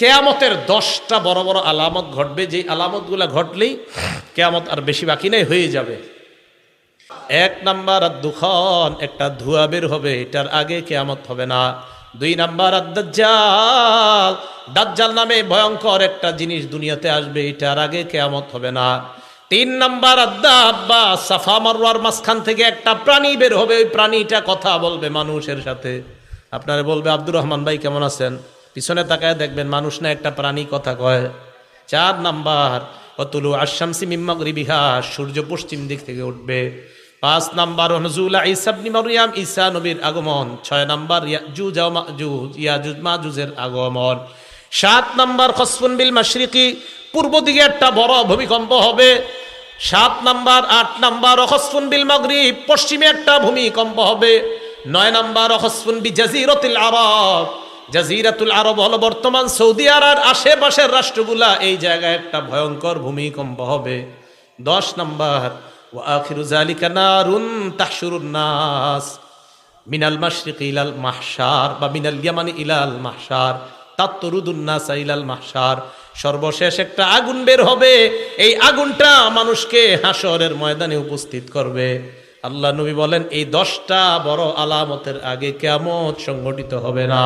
কেয়ামতের দশটা বড় বড় আলামত ঘটবে, যেই আলামতগুলো ঘটলেই কেয়ামত আর বেশি বাকি নেই, হয়ে যাবে। এক নাম্বার আর দুখন একটা ধোঁয়া বের হবে, এটার আগে কেয়ামত হবে না। দুই নাম্বার আর দাজ্জাল দাজ্জাল নামে ভয়ঙ্কর একটা জিনিস দুনিয়াতে আসবে, এটার আগে কেয়ামত হবে না। তিন নাম্বার আব্বা সাফা মারওয়ার মাঝখান থেকে একটা প্রাণী বের হবে, ওই প্রাণীটা কথা বলবে মানুষের সাথে। আপনারা বলবে, আব্দুর রহমান ভাই, কেমন আছেন? পিছনে তাকায় দেখবেন মানুষ না একটা প্রাণী কথা কয়। চার নাম্বার, অতুলু আশামসি মিম্মগরিবিহা সূর্য পশ্চিম দিক থেকে উঠবে। পাঁচ নাম্বার নজুলা ইসাবনি মারিয়াম ঈসা নবীর আগমন। ছয় নাম্বার, ইয়াজুজ আগমন। সাত নাম্বার, খসফুন বিল মাশরিকি, পূর্ব দিকে একটা বড় ভূমিকম্প হবে। সাত নাম্বার, আট নাম্বার অখসফুন বিল মাগরিব, পশ্চিমে একটা ভূমিকম্প হবে। নয় নাম্বার অখসফুন বি জাজিরতুল আরব জাজিরাতুল আরব হলো বর্তমান সৌদি আরব, আশেপাশের রাষ্ট্রগুলা, এই জায়গায় একটা ভয়ঙ্কর ভূমিকম্প হবে। দশ নাম্বার, ওয়া আখিরু জালিকা নারুন তাহশুরুন নাস, মিনাল মাশরিক ইলাল মাহশার, বা মিনাল ইয়ামানি ইলাল মাহশার তাত্তরুদুন্নাস ইলাল মাহশার। সর্বশেষ একটা আগুন বের হবে, এই আগুনটা মানুষকে হাসরের ময়দানে উপস্থিত করবে। আল্লাহ নবী বলেন, এই দশটা বড় আলামতের আগে কেমত সংগঠিত হবে না।